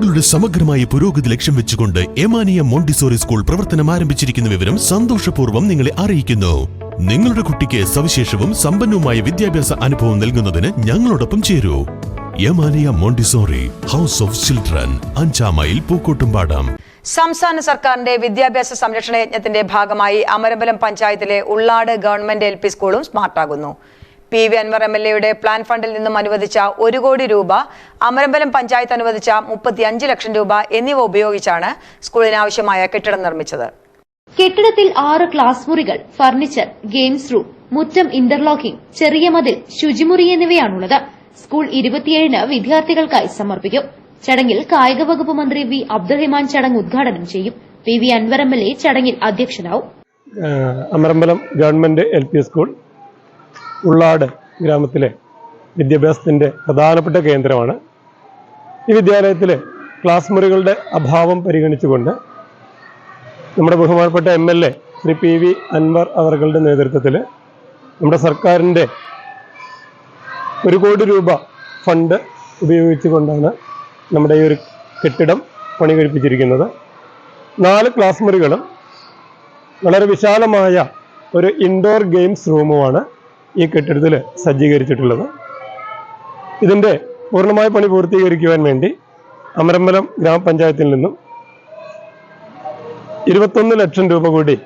കുട്ടികളുടെ സമഗ്രമായ പുരോഗതി ലക്ഷ്യം വെച്ചുകൊണ്ട് എമാനിയ മോണ്ടിസോറി സ്കൂൾ പ്രവർത്തനം ആരംഭിച്ചിരിക്കുന്ന വിവരം സന്തോഷപൂർവം നിങ്ങളെ അറിയിക്കുന്നു. നിങ്ങളുടെ കുട്ടിക്ക് സവിശേഷവും സമ്പന്നവുമായ വിദ്യാഭ്യാസ അനുഭവം നൽകുന്നതിന് ഞങ്ങളോടൊപ്പം ചേരൂ. Yamaniya Montessori house of children അഞ്ചാം മൈൽ പൂക്കോട്ടുംപാടം. സംസ്ഥാന സർക്കാരിന്റെ വിദ്യാഭ്യാസ സംരക്ഷണ യജ്ഞത്തിന്റെ ഭാഗമായി അമരമ്പലം പഞ്ചായത്തിലെ ഉള്ളാട് ഗവൺമെന്റ് എൽ സ്കൂളും സ്മാർട്ടാകുന്നു. P V Anvar M L എയുടെ പ്ലാൻ ഫണ്ടിൽ നിന്നും അനുവദിച്ച ഒരു കോടി രൂപ അമരമ്പലം പഞ്ചായത്ത് അനുവദിച്ച മുപ്പത്തിയഞ്ച് ലക്ഷം രൂപ എന്നിവ ഉപയോഗിച്ചാണ് സ്കൂളിനാവശ്യമായ കെട്ടിടം നിർമ്മിച്ചത്. കെട്ടിടത്തിൽ ആറ് ക്ലാസ് മുറികൾ ഫർണിച്ചർ ഗെയിംസ് റൂം മുറ്റം ഇന്റർലോക്കിംഗ് ചെറിയ മതിൽ ശുചിമുറി എന്നിവയാണുള്ളത്. സ്കൂൾ ഇരുപത്തിയേഴിന് വിദ്യാർത്ഥികൾക്കായി സമർപ്പിക്കും. ചടങ്ങിൽ കായിക വകുപ്പ് മന്ത്രി വി അബ്ദുറഹിമാൻ ചടങ്ങ് ഉദ്ഘാടനം ചെയ്യും. P V Anvar M L A ചടങ്ങിൽ അധ്യക്ഷനാവും. Amarambalam government L P school. Ullad ഗ്രാമത്തിലെ വിദ്യാഭ്യാസത്തിന്റെ പ്രധാനപ്പെട്ട കേന്ദ്രമാണ്. ഈ വിദ്യാലയത്തിൽ ക്ലാസ് മുറികളുടെ അഭാവം പരിഗണിച്ചുകൊണ്ട് നമ്മുടെ ബഹുമാനപ്പെട്ട M L A Shri P V Anvar അവറുകളുടെ നേതൃത്വത്തിൽ നമ്മുടെ സർക്കാരിന്റെ ഒരു കോടി രൂപ ഫണ്ട് ഉപയോഗിച്ചുകൊണ്ടാണ് നമ്മുടെ ഈ ഒരു കെട്ടിടം പണി കഴിപ്പിച്ചിരിക്കുന്നത് നാല് ക്ലാസ് മുറികളും വളരെ വിശാലമായ ഒരു ഇൻഡോർ ഗെയിംസ് റൂമുമാണ് ഈ കെട്ടിടത്തിൽ സജ്ജീകരിച്ചിട്ടുള്ളത്. ഇതിന്റെ പൂർണമായ പണി പൂർത്തീകരിക്കുവാൻ വേണ്ടി അമരമ്പലം ഗ്രാമപഞ്ചായത്തിൽ നിന്നും ഇരുപത്തൊന്ന് ലക്ഷം രൂപ കൂടി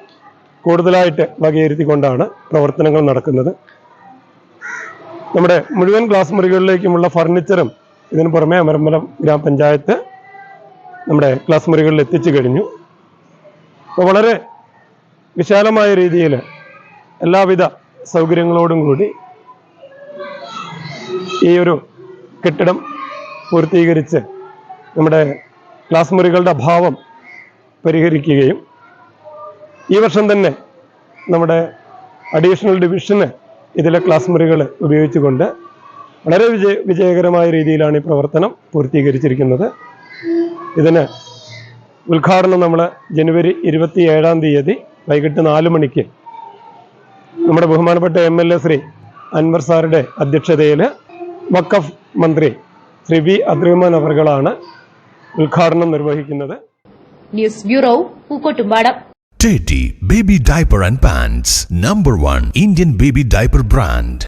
കൂടുതലായിട്ട് വകയിരുത്തിക്കൊണ്ടാണ് പ്രവർത്തനങ്ങൾ നടക്കുന്നത്. നമ്മുടെ മുഴുവൻ ക്ലാസ് മുറികളിലേക്കുമുള്ള ഫർണിച്ചറും ഇതിനു പുറമെ അമരമ്പലം ഗ്രാമപഞ്ചായത്ത് നമ്മുടെ ക്ലാസ് മുറികളിൽ എത്തിച്ചു കഴിഞ്ഞു. അപ്പോൾ വളരെ വിശാലമായ രീതിയിൽ എല്ലാവിധ സൗകര്യങ്ങളോടും കൂടി ഈ ഒരു കെട്ടിടം പൂർത്തീകരിച്ച് നമ്മുടെ ക്ലാസ് മുറികളുടെ അഭാവം പരിഹരിക്കുകയും ഈ വർഷം തന്നെ നമ്മുടെ അഡീഷണൽ ഡിവിഷന് ഇതിലെ ക്ലാസ് മുറികൾ ഉപയോഗിച്ചുകൊണ്ട് വളരെ വിജയ വിജയകരമായ രീതിയിലാണ് ഈ പ്രവർത്തനം പൂർത്തീകരിച്ചിരിക്കുന്നത്. ഇതിന് ഉദ്ഘാടനം നമ്മൾ ജനുവരി ഇരുപത്തി ഏഴാം തീയതി വൈകിട്ട് നാല് മണിക്ക് നമ്മുടെ ബഹുമാനപ്പെട്ട M L A Shri Anvar സാറുടെ അധ്യക്ഷതയിൽ വക്കഫ് മന്ത്രി ശ്രീ വി അബ്ദുറഹ്മാൻ അവർകളാണ് ഉദ്ഘാടനം നിർവഹിക്കുന്നത് news bureau Pookkottumpadam Teddy Baby Diaper and Pants, number 1 Indian baby diaper brand.